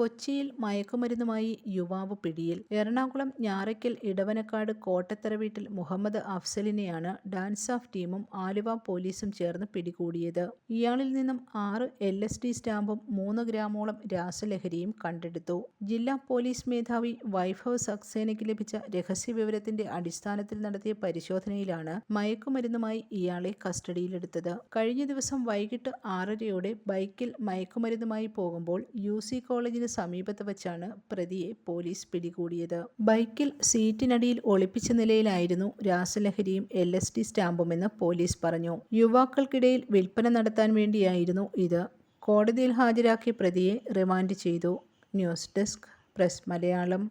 കൊച്ചിയിൽ മയക്കുമരുന്നുമായി യുവാവ് പിടിയിൽ. എറണാകുളം ഞാറയ്ക്കൽ ഇടവനക്കാട് കോട്ടത്തറ വീട്ടിൽ മുഹമ്മദ് അഫ്സലിനെയാണ് ഡാൻസ് ഓഫ് ടീമും ആലുവ പോലീസും ചേർന്ന് പിടികൂടിയത്. ഇയാളിൽ നിന്നും ആറ് എൽ എസ് ഡി സ്റ്റാമ്പും മൂന്ന് ഗ്രാമോളം രാസലഹരിയും കണ്ടെടുത്തു. ജില്ലാ പോലീസ് മേധാവി വൈഭവ് സക്സേനയ്ക്ക് ലഭിച്ച രഹസ്യവിവരത്തിന്റെ അടിസ്ഥാനത്തിൽ നടത്തിയ പരിശോധനയിലാണ് മയക്കുമരുന്നുമായി ഇയാളെ കസ്റ്റഡിയിലെടുത്തത്. കഴിഞ്ഞ ദിവസം വൈകിട്ട് ആറരയോടെ ബൈക്കിൽ മയക്കുമരുന്നുമായി പോകുമ്പോൾ യു സി കോളേജിന് സമീപത്ത് വച്ചാണ് പ്രതിയെ പോലീസ് പിടികൂടിയത്. ബൈക്കിൽ സീറ്റിനടിയിൽ ഒളിപ്പിച്ച നിലയിലായിരുന്നു രാസലഹരിയും എൽ എസ് ഡി സ്റ്റാമ്പുമെന്ന് പോലീസ് പറഞ്ഞു. യുവാക്കൾക്കിടയിൽ വിൽപ്പന നടത്താൻ വേണ്ടിയായിരുന്നു ഇത്. കോടതിയിൽ ഹാജരാക്കിയ പ്രതിയെ റിമാൻഡ് ചെയ്തു. News desk press Malayalam.